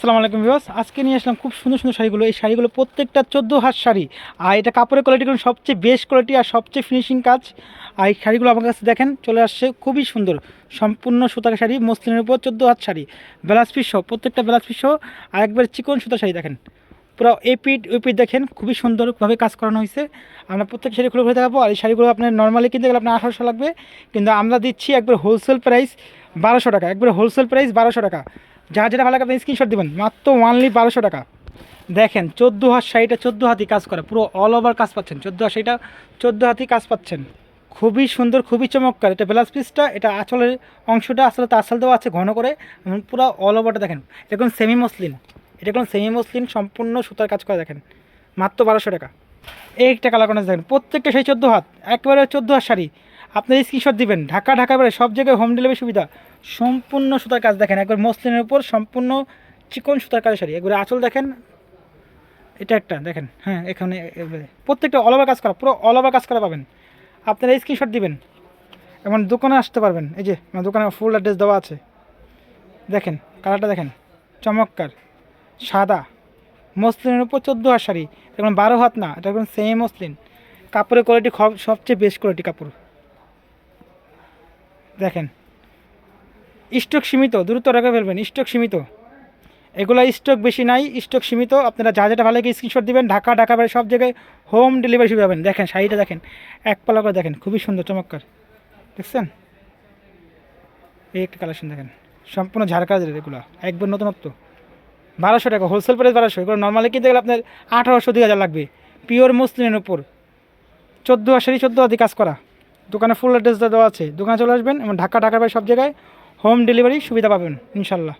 আসসালামু আলাইকুম ভিউয়ার্স। আজকে নিয়ে আসলাম খুব সুন্দর সুন্দর শাড়িগুলো। এই শাড়িগুলো প্রত্যেকটা চোদ্দ হাত শাড়ি। আর এটা কাপড়ের কোয়ালিটি কোয়ালিটিগুলো সবচেয়ে বেস্ট কোয়ালিটি আর সবচেয়ে ফিনিশিং কাজ। আর এই শাড়িগুলো আমার কাছে দেখেন, চলে আসছে খুবই সুন্দর। সম্পূর্ণ সুতার শাড়ি, মসলিনের উপর চোদ্দ হাত শাড়ি। ব্লাউজ পিস সহ, প্রত্যেকটা ব্লাউজ পিস সহ, আর একবার চিকন সুতার শাড়ি দেখেন। পুরো এপিট ওপিট দেখেন, খুবই সুন্দরভাবে কাজ করানো হয়েছে। আমরা প্রত্যেক শাড়ি খুলে খুলে দেখাবো। আর এই শাড়িগুলো আপনার নর্মালি কিনতে গেলে আপনার আঠারোশো লাগবে। কিন্তু আমরা দিচ্ছি একবার হোলসেল প্রাইস বারোশো টাকা। একবার হোলসেল প্রাইস বারোশো টাকা। যা যেটা ভালো লাগে আপনি স্ক্রিনশট দেবেন। মাত্র ওয়ানলি বারোশো টাকা। দেখেন, চোদ্দ হাত শাড়িটা, চোদ্দ হাতি কাজ করে। পুরো অল ওভার কাজ পাচ্ছেন। চোদ্দ হাত শাড়িটা, চোদ্দ হাতি কাজ পাচ্ছেন। খুবই সুন্দর, খুবই চমৎকার। এটা ব্লাউজ পিসটা, এটা আঁচলের অংশটা আসলে তো আসল দেওয়া আছে ঘন করে। পুরো অল ওভারটা দেখেন। এটা কোনো সেমি মসলিন এটা কোনো সেমি মসলিন সম্পূর্ণ সুতার কাজ করে দেখেন। মাত্র বারোশো টাকা। এই একটা কালার করে দেখেন। প্রত্যেকটা সেই চোদ্দ হাত। একেবারে চোদ্দ হাত শাড়ি। আপনার স্ক্রিনশট দিবেন। ঢাকা ঢাকা বেড়ে সব জায়গায় হোম ডেলিভারি সুবিধা। সম্পূর্ণ সুতার কাজ দেখেন। একবার মসলিনের উপর সম্পূর্ণ চিকন সুতার কাজের শাড়ি। একবারে আঁচল দেখেন। এটা একটা, দেখেন। হ্যাঁ এখানে প্রত্যেকটা ওভার কাজ করা, পুরো ওভার কাজ করা পাবেন। আপনারা স্ক্রিনশট দিবেন। এবং দোকানে আসতে পারবেন। এই যে, আমার দোকানে ফুল অ্যাড্রেস দেওয়া আছে। দেখেন কালারটা দেখেন। চমৎকার। সাদা। মসলিনের উপর চোদ্দ হাত শাড়ি। এখন বারো হাত না, এটা এখন সেম মসলিন কাপড়ের কোয়ালিটি সবচেয়ে বেস্ট কোয়ালিটি কাপড়। দেখেন। স্টক সীমিত, দ্রুত রেখে ফেলবেন, স্টক সীমিত। এগুলো স্টক বেশি নাই, স্টক সীমিত। আপনারা যা যেটা ভালো লাগে স্ক্রিনশট দিবেন, ঢাকা ঢাকা বাইরে সব জায়গায় হোম ডেলিভারি পাবেন। দেখেন, শাড়িটা দেখেন, এক পালা করে দেখেন, খুবই সুন্দর, চমৎকার। দেখছেন? এই একটা কালেকশন দেখেন, সম্পূর্ণ ঝাড়কাজের এগুলো, একবার নতুনত্ব। বারোশো টাকা হোলসেল প্রাইস বারোশো, এগুলো নর্মালি কিনতে গেলে আপনার আঠারোশো, দুই হাজার লাগবে। পিওর মুসলিনের উপর। চোদ্দ আশারি চোদ্দ আদি কাজ করা। দোকানে ফুল অ্যাড্রেস দেওয়া আছে। দোকানে চলে আসবেন এবং ঢাকা, ঢাকার বাইরে সব জায়গায় হোম ডেলিভারি সুবিধা পাবেন ইনশাল্লাহ